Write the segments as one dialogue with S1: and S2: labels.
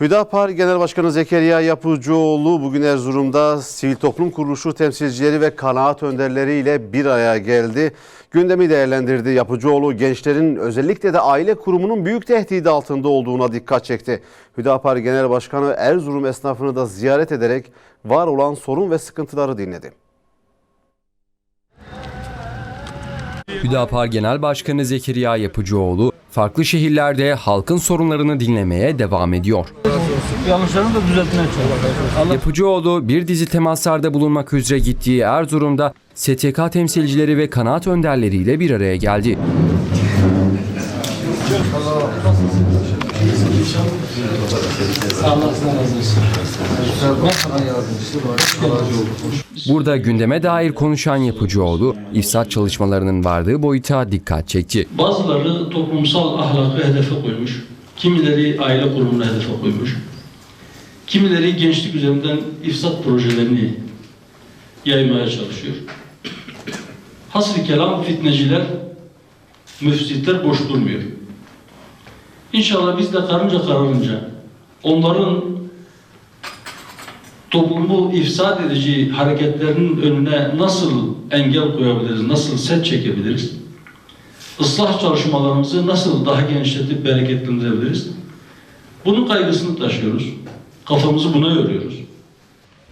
S1: Hüdapar Genel Başkanı Zekeriya Yapıcıoğlu bugün Erzurum'da sivil toplum kuruluşu temsilcileri ve kanaat önderleriyle bir araya geldi. Gündemi değerlendirdi. Yapıcıoğlu gençlerin özellikle de aile kurumunun büyük tehdidi altında olduğuna dikkat çekti. Hüdapar Genel Başkanı Erzurum esnafını da ziyaret ederek var olan sorun ve sıkıntıları dinledi.
S2: Hüdapar Genel Başkanı Zekeriya Yapıcıoğlu farklı şehirlerde halkın sorunlarını dinlemeye devam ediyor.
S3: Yanlışlarını da düzeltmeye çalışıyor.
S2: Yapıcıoğlu bir dizi temaslarda bulunmak üzere gittiği Erzurum'da STK temsilcileri ve kanaat önderleriyle bir araya geldi.
S3: Allah razı olsun.
S2: Burada gündeme dair konuşan Yapıcıoğlu, ifsat çalışmalarının vardığı boyuta dikkat çekti.
S4: Bazıları toplumsal ahlakı hedefe koymuş, kimileri aile kurumunu hedefe koymuş, kimileri gençlik üzerinden ifsat projelerini yaymaya çalışıyor. Hasıl kelam fitneciler, müfsitler boş durmuyor. İnşallah biz de karınca kararınca onların toplumu ifsad edici hareketlerinin önüne nasıl engel koyabiliriz, nasıl set çekebiliriz? ıslah çalışmalarımızı nasıl daha genişletip bereketlendirebiliriz? Bunun kaygısını taşıyoruz. Kafamızı buna yoruyoruz.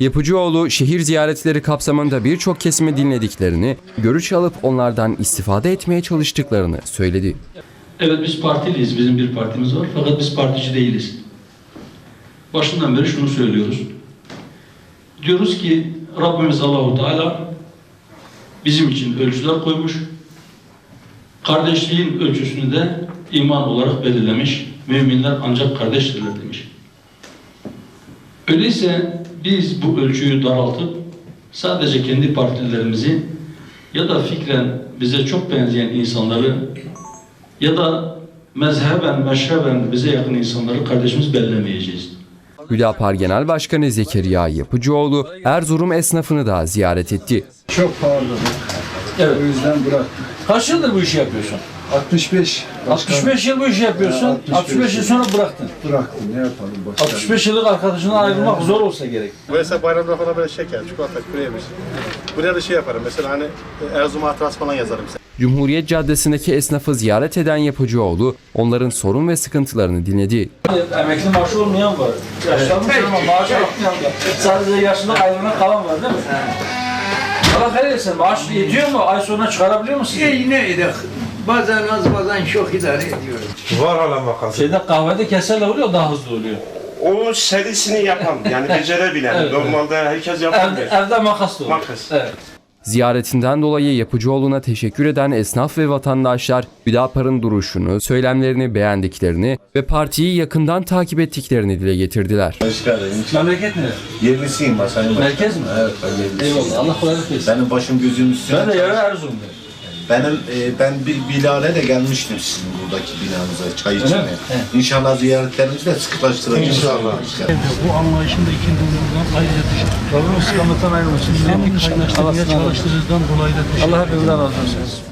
S2: Yapıcıoğlu şehir ziyaretleri kapsamında birçok kesimi dinlediklerini, görüş alıp onlardan istifade etmeye çalıştıklarını söyledi.
S4: Evet biz partiliyiz, bizim bir partimiz var fakat biz partici değiliz. Başından beri şunu söylüyoruz. Diyoruz ki Rabbimiz Allahu Teala bizim için ölçüler koymuş. Kardeşliğin ölçüsünü de iman olarak belirlemiş. Müminler ancak kardeştirler demiş. Öyleyse biz bu ölçüyü daraltıp sadece kendi partilerimizi ya da fikren bize çok benzeyen insanları ya da mezheben, meşreben bize yakın insanları kardeşimiz bellemeyeceğiz.
S2: Hüdapar Genel Başkanı Zekeriya Yapıcıoğlu, Erzurum esnafını da ziyaret etti.
S5: Çok pahalı.
S3: Evet.
S5: O yüzden bırak.
S3: Kaç yıldır bu işi yapıyorsun?
S5: 65. Başka
S3: 65 yıl bu işi yapıyorsun.
S5: Ha,
S3: 65,
S5: 65
S3: yıl sonra bıraktın.
S5: bıraktım. Ne yapalım başka?
S3: 65 yıllık arkadaşından ayrılmak zor olsa gerek.
S6: Mesela bayramda falan böyle şeker, çikolata, kuru yemiş. Buraya da şey yaparım. Mesela hani Erzurum hatırası falan yazarım.
S2: Cumhuriyet Caddesi'ndeki esnafı ziyaret eden Yapıcıoğlu, onların sorun ve sıkıntılarını dinledi.
S3: Emekli maaşı olmayan var. Yaşlanmış ama maaşı almayan var. Sadece yaşında ayrılığına kalan var değil mi? Allah hayır etsin. Maaş yetiyor mu? Ay sonuna çıkarabiliyor musun?
S7: E yine edek. Bazen az bazen çok idare ediyoruz.
S8: Var hala makası.
S3: Şeyde kahvede keserle oluyor daha hızlı oluyor.
S8: Onun serisini yapan yani becerebilen.
S3: Evet,
S8: Normalde herkes
S3: Evde,
S8: yapamıyor.
S3: evde makas da oluyor.
S8: Makas.
S3: Evet.
S2: Ziyaretinden dolayı Yapıcıoğlu'na teşekkür eden esnaf ve vatandaşlar Hüdapar'ın duruşunu, söylemlerini beğendiklerini ve partiyi yakından takip ettiklerini dile getirdiler.
S3: Memleket ne?
S9: Yerlisiyim ben sayın
S3: Merkez mi?
S9: Evet ben yerlisiyim.
S3: Eyvallah. Allah kolaylık versin.
S9: Benim başım gözüm üstüne.
S3: Ben de yarın Erzurum'dayım.
S9: Benim e, ben bir Bilal'e de gelmiştim sizin buradaki binanıza çay içmeye. İnşallah ziyaretlerimizi de sıkılaştıracağız. İnşallah.
S10: Bu anlayışında ikinci olduğundan ayrıca teşekkür ederim.
S3: Rabbim istikametten ayrılmasın.
S10: Hem kaynaştırmaya çalıştığınızdan dolayı da teşekkür
S3: Allah hepimizden razı olsun.